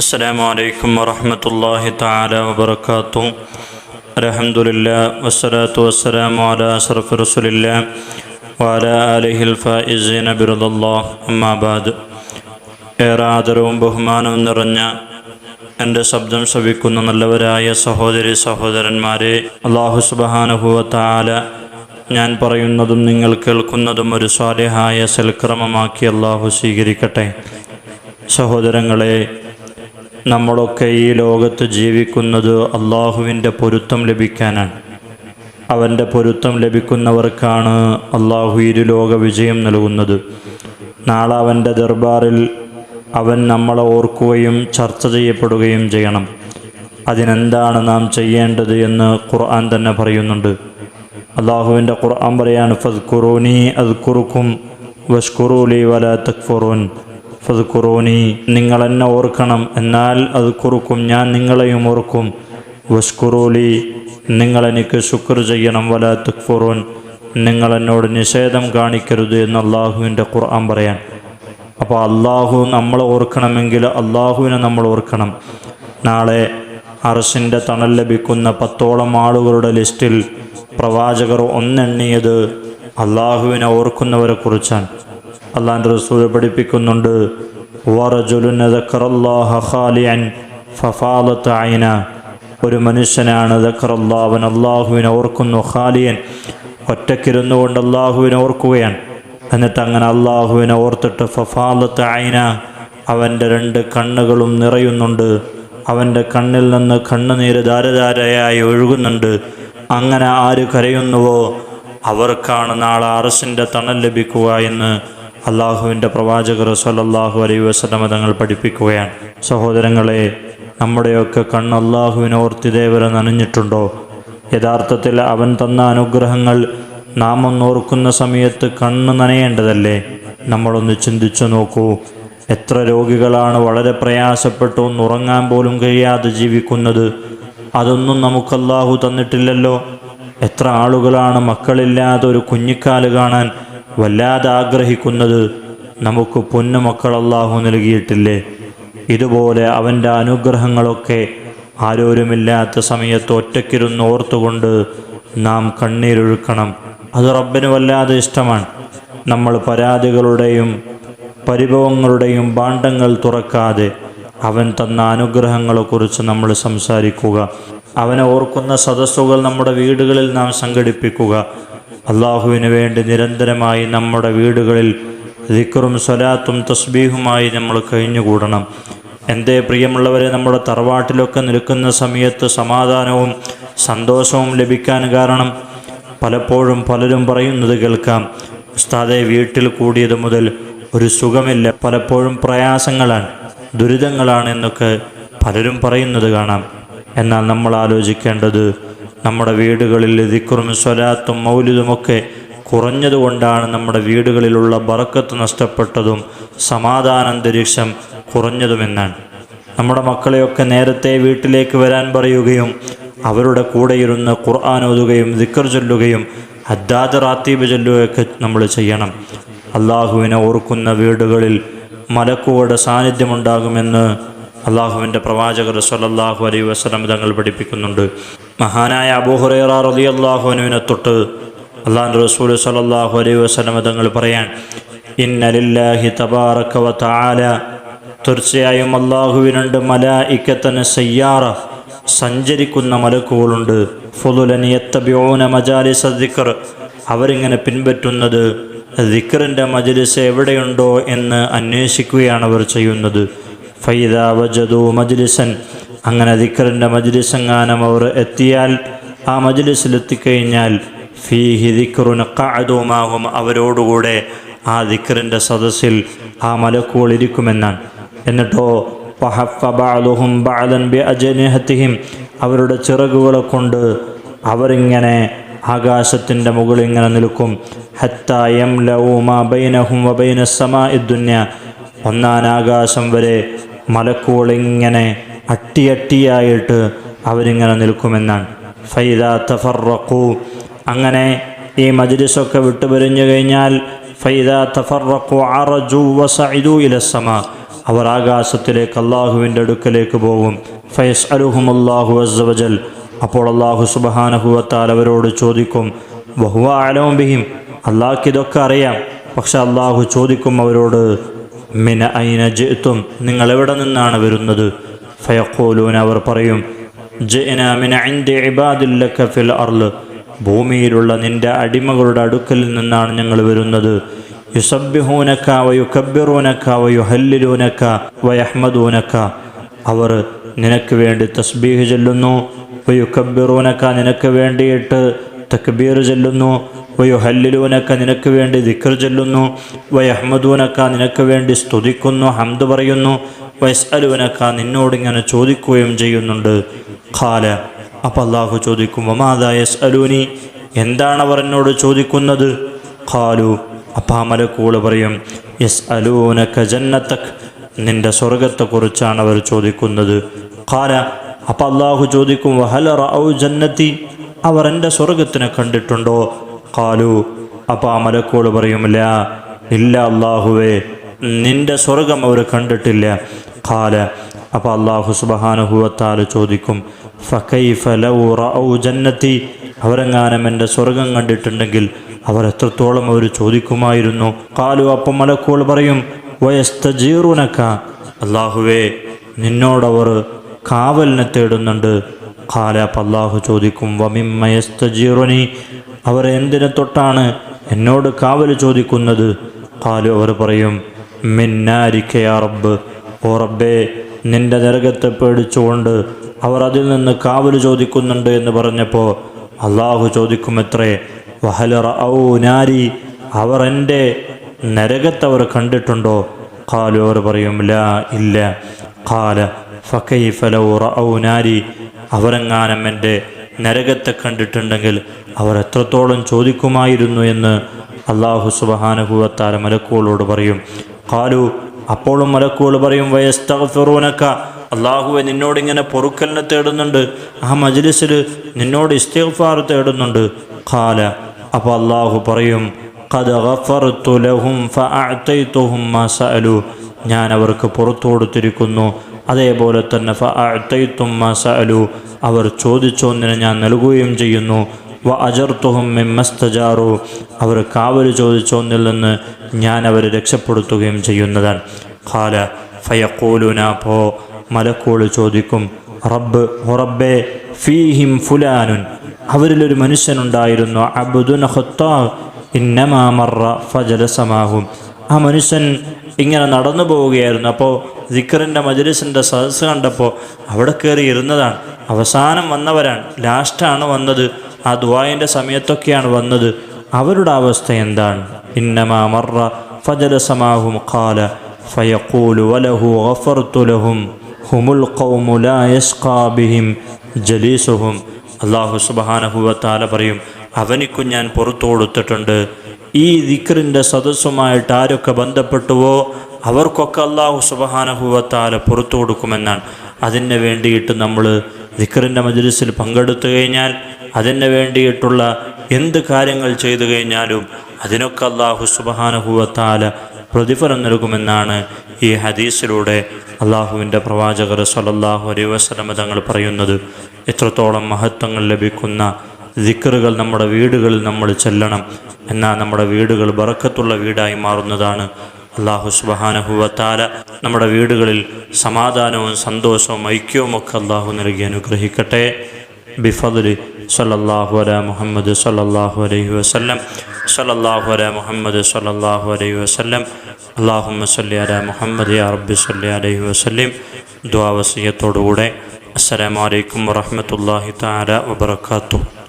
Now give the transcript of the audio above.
السلام عليكم ورحمة الله تعالى وبركاته الحمد لله والصلاة والسلام على أشرف رسول الله وعلى آله الفائزين برضا الله أما بعد ഏറെ ആദരവും ബഹുമാനവും നിറഞ്ഞ എൻ്റെ ശബ്ദം ശ്രവിക്കുന്ന നല്ലവരായ സഹോദരി സഹോദരന്മാരെ അള്ളാഹു സുബഹാനുഭവത്താല ഞാൻ പറയുന്നതും നിങ്ങൾ കേൾക്കുന്നതും ഒരു സ്വാലിഹായ സൽക്രമമാക്കി അള്ളാഹു സ്വീകരിക്കട്ടെ സഹോദരങ്ങളെ നമ്മളൊക്കെ ഈ ലോകത്ത് ജീവിക്കുന്നത് അള്ളാഹുവിന്റെ പൊരുത്തം ലഭിക്കാനാണ്. അവന്റെ പൊരുത്തം ലഭിക്കുന്നവർക്കാണ് അള്ളാഹു ഇരുലോക വിജയം നൽകുന്നത്. നാളെ അവന്റെ ദർബാറിൽ അവൻ നമ്മളെ ഓർക്കുകയും ചർച്ച ചെയ്യപ്പെടുകയും ചെയ്യണം. അതിനെന്താണ് നാം ചെയ്യേണ്ടത് എന്ന് ഖുർആൻ തന്നെ പറയുന്നുണ്ട്. അള്ളാഹുവിന്റെ ഖുർആൻ പറയാണ് ഫദ്ഖുറൂനി അദ്ഖുറുക്കും വഷ്കുറൂലി വല തക്ഫുറൂൻ. ഫദ്ഖുറൂനി നിങ്ങൾ എന്നെ ഓർക്കണം. എന്നാൽ അത് കുറുക്കും ഞാൻ നിങ്ങളെയും ഓർക്കും. വസ്കുറോലി നിങ്ങൾ എനിക്ക് ശുക്ർ ചെയ്യണം വല തക്ഫുറൂൻ. നിങ്ങൾ എന്നോട് നിഷേധം കാണിക്കരുത് എന്ന് അള്ളാഹുവിന്റെ ഖുർആൻ പറയാൻ. അപ്പോൾ അള്ളാഹു നമ്മൾ ഓർക്കണമെങ്കിൽ അള്ളാഹുവിനെ നമ്മൾ ഓർക്കണം. നാളെ അറസിന്റെ തണൽ ലഭിക്കുന്ന പത്തോളം ആളുകളുടെ ലിസ്റ്റിൽ പ്രവാചകർ ഒന്നെണ്ണിയത് അള്ളാഹുവിനെ ഓർക്കുന്നവരെ കുറിച്ചാണ്. അള്ളാന്റെ റസൂൽ പഠിപ്പിക്കുന്നുണ്ട്. ഒരു മനുഷ്യനാണ് ദക്കറല്ലാവൻ അള്ളാഹുവിനെ ഓർക്കുന്നു ഖാലിയൻ. ഒറ്റക്കിരുന്നു കൊണ്ട് അള്ളാഹുവിനെ ഓർക്കുകയാണ്. എന്നിട്ട് അങ്ങനെ അള്ളാഹുവിനെ ഓർത്തിട്ട് ഫഫാലത്ത് ആയിന അവന്റെ രണ്ട് കണ്ണുകളും നിറയുന്നുണ്ട്. അവന്റെ കണ്ണിൽ നിന്ന് കണ്ണുനീര് ധാരധാരയായി ഒഴുകുന്നുണ്ട്. അങ്ങനെ ആര് കരയുന്നുവോ? അവർക്കാണ് നാളെ അറസിന്റെ തണൽ ലഭിക്കുക എന്ന് അള്ളാഹുവിന്റെ പ്രവാചകർ സലല്ലാഹു അലൈ വസ്ലമ തങ്ങൾ പഠിപ്പിക്കുകയാണ്. സഹോദരങ്ങളെ നമ്മുടെയൊക്കെ കണ്ണ് അള്ളാഹുവിനോർത്തി ദേവരെ നനഞ്ഞിട്ടുണ്ടോ? യഥാർത്ഥത്തിൽ അവൻ തന്ന അനുഗ്രഹങ്ങൾ നാം ഒന്നോർക്കുന്ന സമയത്ത് കണ്ണ് നനയേണ്ടതല്ലേ? നമ്മളൊന്ന് ചിന്തിച്ചു നോക്കൂ. എത്ര രോഗികളാണ് വളരെ പ്രയാസപ്പെട്ട് ഒന്ന് ഉറങ്ങാൻ പോലും കഴിയാതെ ജീവിക്കുന്നത്? അതൊന്നും നമുക്ക് അല്ലാഹു തന്നിട്ടില്ലല്ലോ. എത്ര ആളുകളാണ് മക്കളില്ലാതെ ഒരു കുഞ്ഞിക്കാൽ കാണാൻ വല്ലാതെ ആഗ്രഹിക്കുന്നത് നമുക്ക് പൊന്നു മക്കൾ അല്ലാഹു നൽകിയിട്ടില്ലേ? ഇതുപോലെ അവന്റെ അനുഗ്രഹങ്ങളൊക്കെ ആരോരുമില്ലാത്ത സമയത്ത് ഒറ്റയ്ക്കിരുന്ന് ഓർത്തുകൊണ്ട് നാം കണ്ണീരൊഴുക്കണം. അത് റബ്ബിന് വല്ലാതെ ഇഷ്ടമാണ്. നമ്മൾ പരാതികളുടെയും പരിഭവങ്ങളുടെയും ഭാണ്ഡങ്ങൾ തുറക്കാതെ അവൻ തന്ന അനുഗ്രഹങ്ങളെക്കുറിച്ച് നമ്മൾ സംസാരിക്കുക. അവനെ ഓർക്കുന്ന സദസ്സുകൾ നമ്മുടെ വീടുകളിൽ നാം സംഘടിപ്പിക്കുക. അള്ളാഹുവിന് വേണ്ടി നിരന്തരമായി നമ്മുടെ വീടുകളിൽ ദിക്കറും സ്വലാത്തും തസ്ബീഹുമായി നമ്മൾ കഴിഞ്ഞുകൂടണം. എന്റെ പ്രിയമുള്ളവരെ നമ്മുടെ തറവാട്ടിലൊക്കെ നിൽക്കുന്ന സമയത്ത് സമാധാനവും സന്തോഷവും ലഭിക്കാൻ കാരണം പലപ്പോഴും പലരും പറയുന്നത് കേൾക്കാം ഉസ്താദെ വീട്ടിൽ കൂടിയത് മുതൽ ഒരു സുഖമില്ല പലപ്പോഴും പ്രയാസങ്ങളാണ് ദുരിതങ്ങളാണ് എന്നൊക്കെ പലരും പറയുന്നത് കാണാം. എന്നാൽ നമ്മൾ ആലോചിക്കേണ്ടത് നമ്മുടെ വീടുകളിൽ ദിക്കുറും സ്വലാത്തും മൗലിതുമൊക്കെ കുറഞ്ഞതുകൊണ്ടാണ് നമ്മുടെ വീടുകളിലുള്ള ബറക്കത്ത് നഷ്ടപ്പെട്ടതും സമാധാനാന്തരീക്ഷം കുറഞ്ഞതുമെന്നാണ്. നമ്മുടെ മക്കളെയൊക്കെ നേരത്തെ വീട്ടിലേക്ക് വരാൻ പറയുകയും അവരുടെ കൂടെ ഇരുന്ന് ഖുർആൻ ഓതുകയും ദിക്കർ ചൊല്ലുകയും ഹദ്ദാദ് റാത്തീബ് ചൊല്ലുകയൊക്കെ നമ്മൾ ചെയ്യണം. അള്ളാഹുവിനെ ഓർക്കുന്ന വീടുകളിൽ മലക്കുകളുടെ സാന്നിധ്യമുണ്ടാകുമെന്ന് അള്ളാഹുവിന്റെ പ്രവാചകർ സല്ലല്ലാഹു അലൈ വസ്ലം തങ്ങൾ പഠിപ്പിക്കുന്നുണ്ട്. മഹാനായ അബൂഹുറേറ റലി അള്ളാഹുവിനെ തൊട്ട് അള്ളാഹു റസൂൽ സല്ലല്ലാഹു അലൈ വസ്ലം തങ്ങൾ പറയാൻ ഇന്നലില്ലാഹി തബാറക്കവ വ തആല. തീർച്ചയായും അള്ളാഹുവിനുണ്ട് മല ഇക്കത്തന് സയ്യാറ സഞ്ചരിക്കുന്ന മലക്കുകളുണ്ട്. ഫുലുലനിയത്തബ്യൂന മജാലിസ സദിക്കർ അവരിങ്ങനെ പിൻപറ്റുന്നത് ദിക്കറിന്റെ മജലിസ് എവിടെയുണ്ടോ എന്ന് അന്വേഷിക്കുകയാണ് അവർ ചെയ്യുന്നത്. മജ്ലിസൻ. അങ്ങനെ ദിക്റിന്റെ മജ്ലിസെങ്ങാനം അവർ എത്തിയാൽ ആ മജ്ലിസിലെത്തിക്കഴിഞ്ഞാൽ ഫീഹി ദിക്റുൻ കാതുമാകും അവരോടുകൂടെ ആ ദിക്റിന്റെ സദസ്സിൽ ആ മലക്കുകൾ ഇരിക്കുമെന്നാണ് എന്നിട്ടോ ബി അജനഹത്തിഹിം അവരുടെ ചിറകുകളെ കൊണ്ട് അവരിങ്ങനെ ആകാശത്തിന്റെ മുകളിൽ ഇങ്ങനെ നിൽക്കും ഹത്തായം ലൗമാ ബൈനഹും വബൈന സമാ ഒന്നാൻ ആകാശം മലക്കുകളിങ്ങനെ അട്ടിയട്ടിയായിട്ട് അവരിങ്ങനെ നിൽക്കുമെന്നാണ്. ഫൈദ തഫറഖു അങ്ങനെ ഈ മജ്ലിസൊക്കെ വിട്ടുപിരിഞ്ഞു കഴിഞ്ഞാൽ ഫൈദ തഫറഖു അറജു വസഇദു ഇലസമ അവർ ആകാശത്തിലേക്ക് അള്ളാഹുവിന്റെ അടുക്കലേക്ക് പോകും. ഫൈസ് അലുഹും അള്ളാഹു അസവജൽ അപ്പോൾ അള്ളാഹു സുബഹാനഹുവത്താൽ അവരോട് ചോദിക്കും ബഹുവ ആലവും ബിഹിം? അള്ളാഹ്ക്ക് ഇതൊക്കെ അറിയാം. പക്ഷെ അള്ളാഹു ചോദിക്കും അവരോട് മിന ഐന ജെത്തും നിങ്ങൾ എവിടെ നിന്നാണ് വരുന്നത്? ഫയഖൂലൂന അവർ പറയും ജന മിന ഐന്റെ ഇബാദില്ലക്ക ഫിൽ അർൾ ഭൂമിയിലുള്ള നിന്റെ അടിമകളുടെ അടുക്കൽ നിന്നാണ് ഞങ്ങൾ വരുന്നത്. യുസബ്ബിഹൂനക്ക വയുക്കബ്ബിറൂനക്ക വയുഹല്ലിലൂനക്ക വയഹ്മദൂനക്ക. അവർ നിനക്ക് വേണ്ടി തസ്ബീഹ് ചെല്ലുന്നു വയുക്കബ്ബിറൂനക്ക നിനക്ക് വേണ്ടിയിട്ട് തക്ബീർ ചൊല്ലുന്നു വയുഹല്ലിലൂനക്ക നിനക്ക് വേണ്ടി ദിക്കർ ചൊല്ലുന്നു വയഹ്മദൂനക്ക നിനക്ക് വേണ്ടി സ്തുതിക്കുന്നു ഹംദ് പറയുന്നു വയസ് അലുവനക്ക നിന്നോട് ഇങ്ങനെ ചോദിക്കുകയും ചെയ്യുന്നുണ്ട്. ഖാല അപ്പം അള്ളാഹു ചോദിക്കും വമാദാ യസ് അലൂനി എന്താണ് അവർ എന്നോട് ചോദിക്കുന്നത്? ഖാലു അപ്പം ആ മലക്കൂൾ പറയും യസ് അലൂനക്ക ജന്നത്തക് നിന്റെ സ്വർഗത്തെക്കുറിച്ചാണ് അവർ ചോദിക്കുന്നത്. ഖാല അപ്പം അള്ളാഹു ചോദിക്കും വഹല റൌ ജന്നത്തി? അവർ എന്റെ സ്വർഗത്തിനെ കണ്ടിട്ടുണ്ടോ? ഖാലു അപ്പൊ ആ മലക്കോട് പറയുമില്ല ഇല്ല അള്ളാഹുവേ നിന്റെ സ്വർഗം അവർ കണ്ടിട്ടില്ല. കാല അപ്പോൾ അള്ളാഹു സുബഹാനുഹുവത്താൽ ചോദിക്കും ജന്നത്തി? അവരെങ്ങാനും എന്റെ സ്വർഗം കണ്ടിട്ടുണ്ടെങ്കിൽ അവർ എത്രത്തോളം അവർ ചോദിക്കുമായിരുന്നു. കാലു അപ്പം മലക്കോൾ പറയും വയസ്തജീറുനക്ക അള്ളാഹുവേ നിന്നോടവർ കാവലിനെ തേടുന്നുണ്ട്. കാല അപ്പം അള്ളാഹു ചോദിക്കും വമിമ്മയസ്തജീറുനി അവർ എന്തിനെ തൊട്ടാണ് എന്നോട് കാവൽ ചോദിക്കുന്നത്? കാലു അവർ പറയും മിന്നാരിക്കയാ റബ്ബ്. ഓ റബ്ബേ നിന്റെ നരകത്തെ പേടിച്ചുകൊണ്ട് അവർ അതിൽ നിന്ന് കാവൽ ചോദിക്കുന്നുണ്ട് എന്ന് പറഞ്ഞപ്പോൾ അള്ളാഹു ചോദിക്കുമെത്രേ വഹലറ ഔ നാരി അവർ എന്റെ നരകത്തെ അവർ കണ്ടിട്ടുണ്ടോ? കാലു അവർ പറയും ലാ ഇല്ല. ഖാല ഫക്കൈഫലൗ ഔ നാരി അവരെങ്ങാനം എന്റെ നരകത്തെ കണ്ടിട്ടുണ്ടെങ്കിൽ അവർ എത്രത്തോളം ചോദിക്കുമായിരുന്നു എന്ന് അള്ളാഹു സുബഹാനുഭൂവത്താര മലക്കുകളോട് പറയും. കാലു അപ്പോഴും മലക്കുകൾ പറയും വയസ്തഫറൂനക്ക അള്ളാഹുവെ നിന്നോട് ഇങ്ങനെ പൊറുക്കലിനെ തേടുന്നുണ്ട്. ആ മജ്ലിസിൽ നിന്നോട് ഇസ്തിഗ്ഫാർ തേടുന്നുണ്ട്. കാല അപ്പോൾ അള്ളാഹു പറയും കഥ ഗഫർതു ലഹും ഫഅഅതൈതുഹും ഞാൻ അവർക്ക് പുറത്തു കൊടുത്തിരിക്കുന്നു. അതേപോലെ തന്നെ ഫഅഅതൈതും മാ സഅലു. അവർ ചോദിച്ചൊന്നിനെ ഞാൻ നൽകുകയും ചെയ്യുന്നു. വ അജർത്തുഹും മിമ്മസ്തജാറു. അവർ കാവൽ ചോദിച്ചൊന്നിൽ നിന്ന് ഞാൻ അവരെ രക്ഷപ്പെടുത്തുകയും ചെയ്യുന്നതാണ്. ഖാല ഫയഖൂലുന പോ മലക്കോൾ ചോദിക്കും റബ്ബ് ഹുറബ്ബേ ഫീഹിം ഫുലാനുൻ. അവരിലൊരു മനുഷ്യനുണ്ടായിരുന്നു അബ്ദുൻ ഖത്താ ഇന്നമാ മറ ഫജലസമാഹും ആ മനുഷ്യൻ ഇങ്ങനെ നടന്നു പോവുകയായിരുന്നു. അപ്പോൾ ദിക്കറിന്റെ മജലിസിന്റെ സദസ്സ് കണ്ടപ്പോൾ അവിടെ കയറി ഇരുന്നതാണ്. അവസാനം വന്നവരാണ്. ലാസ്റ്റാണ് വന്നത്. ആ ദുവായിന്റെ സമയത്തൊക്കെയാണ് വന്നത്. അവരുടെ അവസ്ഥ എന്താണ്? ഇന്നമാമറ ഫജല ഫജലസമാഹും കാല ഫയക്കൂലു വലഹു ഓഫർ തുലഹും ഹുമുൽ ഖൗമു ലാ യസ്ഖാ ബിഹിം ജലീസുഹും. അള്ളാഹു സുബാനഹുവത്താല പറയും അവനിക്കും ഞാൻ പുറത്തു കൊടുത്തിട്ടുണ്ട്. ഈ ദിക്റിന്റെ സദസ്സുമായിട്ട് ആരൊക്കെ ബന്ധപ്പെട്ടുവോ അവർക്കൊക്കെ അള്ളാഹു സുബഹാനഹുവത്താല പുറത്തു കൊടുക്കുമെന്നാണ്. അതിന് വേണ്ടിയിട്ട് നമ്മൾ ദിക്റിന്റെ മജ്ലിസിൽ പങ്കെടുത്തു കഴിഞ്ഞാൽ അതിന് വേണ്ടിയിട്ടുള്ള എന്ത് കാര്യങ്ങൾ ചെയ്തു കഴിഞ്ഞാലും അതിനൊക്കെ അള്ളാഹു സുബഹാനഹുവത്താല പ്രതിഫലം നൽകുമെന്നാണ് ഈ ഹദീസിലൂടെ അള്ളാഹുവിന്റെ പ്രവാചകർ സലല്ലാഹു അലൈ വസ്ലമ തങ്ങൾ പറയുന്നത്. എത്രത്തോളം മഹത്വങ്ങൾ ലഭിക്കുന്ന ദിക്കറുകൾ നമ്മുടെ വീടുകളിൽ നമ്മൾ ചെല്ലണം. എന്നാൽ നമ്മുടെ വീടുകൾ ബറക്കത്തുള്ള വീടായി മാറുന്നതാണ് അള്ളാഹു സുബഹാനഹുവത്താല നമ്മുടെ വീടുകളിൽ സമാധാനവും സന്തോഷവും ഐക്യവും ഒക്കെ അള്ളാഹു നൽകി അനുഗ്രഹിക്കട്ടെ. ബിഫദലി സല്ലല്ലാഹു അല മുഹമ്മദ് സല്ലല്ലാഹു അലൈഹി വസല്ലം. സല്ലല്ലാഹു അല മുഹമ്മദ് സല്ലല്ലാഹു അലൈഹി വസല്ലം. അള്ളാഹുമ്മ സല്ലി അല മുഹമ്മദ് യാ റബ്ബി സല്ലി അലൈഹി വസല്ലം. ദ്വാവസീയത്തോടുകൂടെ അസ്സലാമു അലൈക്കും വറഹ്മത്തുള്ളാഹി തആല വബറകാതുഹു.